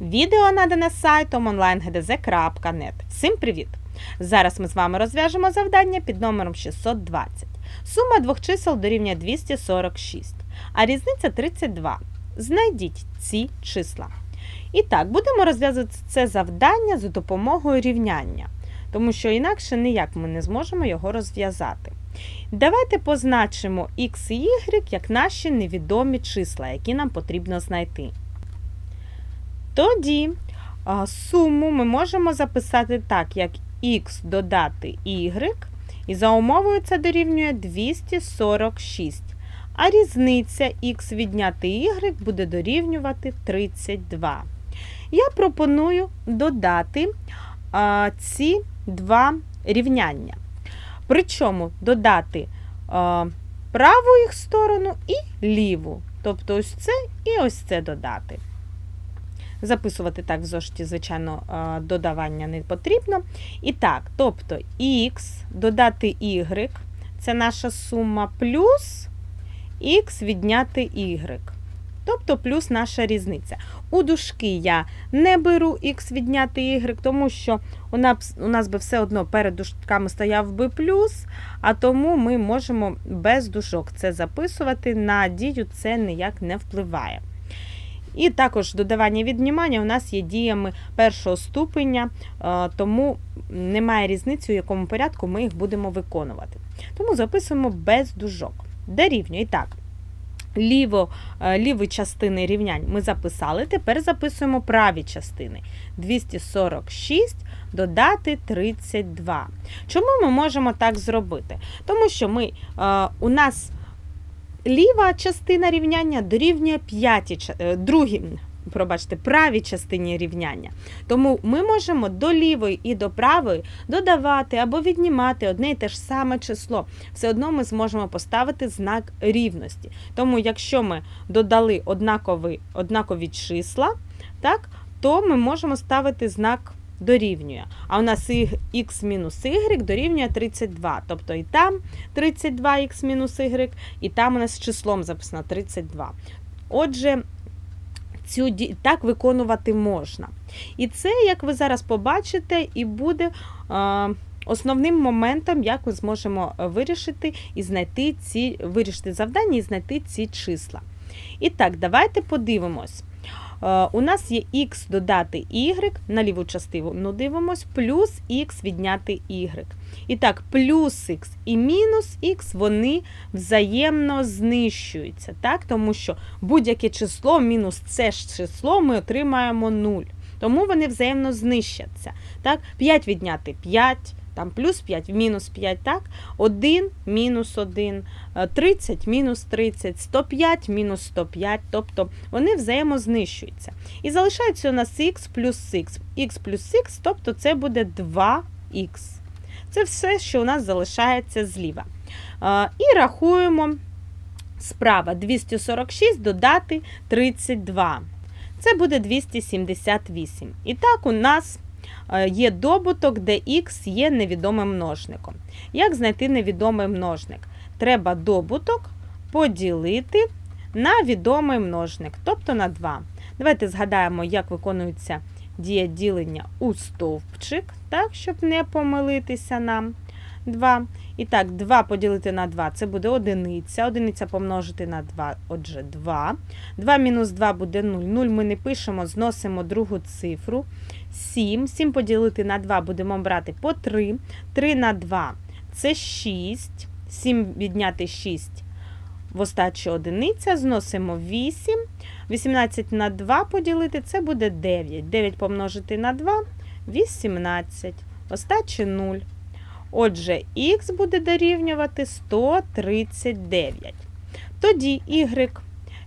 Відео надане сайтом onlinegdz.net. Всім привіт! Зараз ми з вами розв'яжемо завдання під номером 620. Сума двох чисел дорівнює 246, а різниця 32. Знайдіть ці числа. І так, будемо розв'язувати це завдання за допомогою рівняння, тому що інакше ніяк ми не зможемо його розв'язати. Давайте позначимо x і y як наші невідомі числа, які нам потрібно знайти. Тоді суму ми можемо записати так, як x додати y, і за умовою це дорівнює 246. А різниця x відняти y буде дорівнювати 32. Я пропоную додати а, ці два рівняння. Причому додати а, праву їх сторону і ліву. Тобто ось це і ось це додати. Записувати так в зошиті, звичайно, додавання не потрібно. І так, тобто х додати y це наша сума, плюс х відняти y. Тобто плюс наша різниця. У дужки я не беру х відняти y, тому що у нас, у нас би все одно перед дужками стояв би плюс, а тому ми можемо без дужок це записувати. На дію це ніяк не впливає. І також додавання віднімання у нас є діями першого ступеня, е, тому немає різниці, у якому порядку ми їх будемо виконувати. Тому записуємо без дужок. Дорівнює. І так, ліво, е, ліві частини рівнянь ми записали, тепер записуємо праві частини. 246 додати 32. Чому ми можемо так зробити? Тому що ми, е, у нас ліва частина рівняння дорівнює п'ятій, е, другій, пробачте, правій частині рівняння. Тому ми можемо до лівої і до правої додавати або віднімати одне і те ж саме число. Все одно ми зможемо поставити знак рівності. Тому, якщо ми додали однакові, однакові числа, так, то ми можемо ставити знак дорівнює. А у нас х мінус y дорівнює 32. Тобто і там 32х мінус y, і там у нас числом записано 32. Отже, цю так виконувати можна. І це, як ви зараз побачите, і буде е, основним моментом, як ми зможемо вирішити і знайти ці, вирішити завдання і знайти ці числа. І так, давайте подивимось. Е, У нас є х додати y, на ліву частину дивимось, плюс х відняти y. І так, плюс х і мінус х, вони взаємно знищуються, так? тому що будь-яке число мінус це ж число ми отримаємо 0. Тому вони взаємно знищаться. Так? 5 відняти 5, там плюс 5, мінус 5, так? 1 мінус 1, е, 30 мінус 30, 105 мінус 105, тобто вони взаємознищуються. І залишається у нас х плюс х, х плюс х, тобто це буде 2х. Це все, що у нас залишається зліва. Е, І рахуємо справа 246 додати 32. Це буде 278. І так у нас е, є добуток, де х є невідомим множником. Як знайти невідомий множник? Треба добуток поділити на відомий множник, тобто на 2. Давайте згадаємо, як виконується дія ділення у стовпчик, так, щоб не помилитися нам. 2. І так, 2 поділити на 2 це буде одиниця. Одиниця помножити на 2, отже, 2. 2 мінус 2 буде 0. 0 ми не пишемо, зносимо другу цифру. 7. 7 поділити на 2 будемо брати по 3. 3 на 2 це 6. 7 відняти 6 в остачі одиниця, зносимо 8. 18 на 2 поділити це буде 9. 9 помножити на 2 18. Остачі 0. Отже, х буде дорівнювати 139. Тоді y.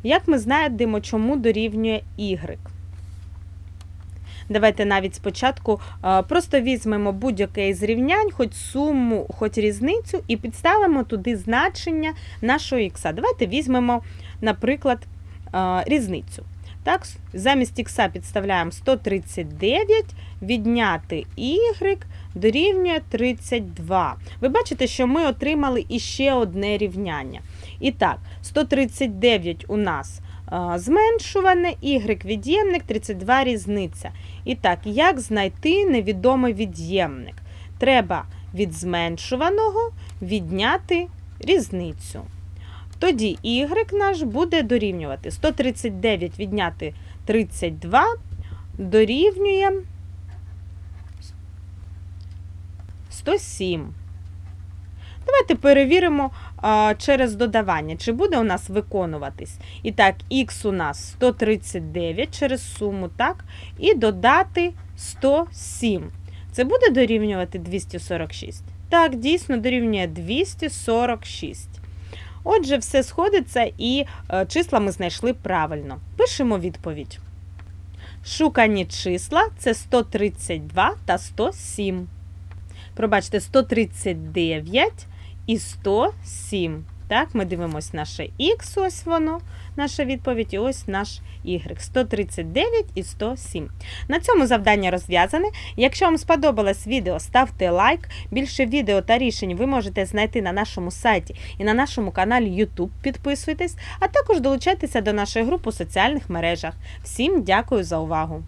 Як ми знайдемо, чому дорівнює y? Давайте навіть спочатку е, просто візьмемо будь-яке із рівнянь, хоч суму, хоч різницю, і підставимо туди значення нашого х. Давайте візьмемо, наприклад, е, різницю. Так, замість х підставляємо 139, відняти y дорівнює 32. Ви бачите, що ми отримали іще одне рівняння. І так, 139 у нас а, зменшуване, y від'ємник, 32 різниця. І так, як знайти невідомий від'ємник? Треба від зменшуваного відняти різницю. Тоді y наш буде дорівнювати 139 відняти 32 дорівнює 107. Давайте перевіримо а, через додавання, чи буде у нас виконуватись. І так, х у нас 139 через суму, так? І додати 107. Це буде дорівнювати 246? Так, дійсно дорівнює 246. Отже, все сходиться і е, числа ми знайшли правильно. Пишемо відповідь. Шукані числа це 132 та 107. Пробачте, 139 і 107. Так, ми дивимось наше х, ось воно, наша відповідь, і ось наш y. 139 і 107. На цьому завдання розв'язане. Якщо вам сподобалось відео, ставте лайк. Більше відео та рішень ви можете знайти на нашому сайті і на нашому каналі YouTube. Підписуйтесь, а також долучайтеся до нашої групи у соціальних мережах. Всім дякую за увагу!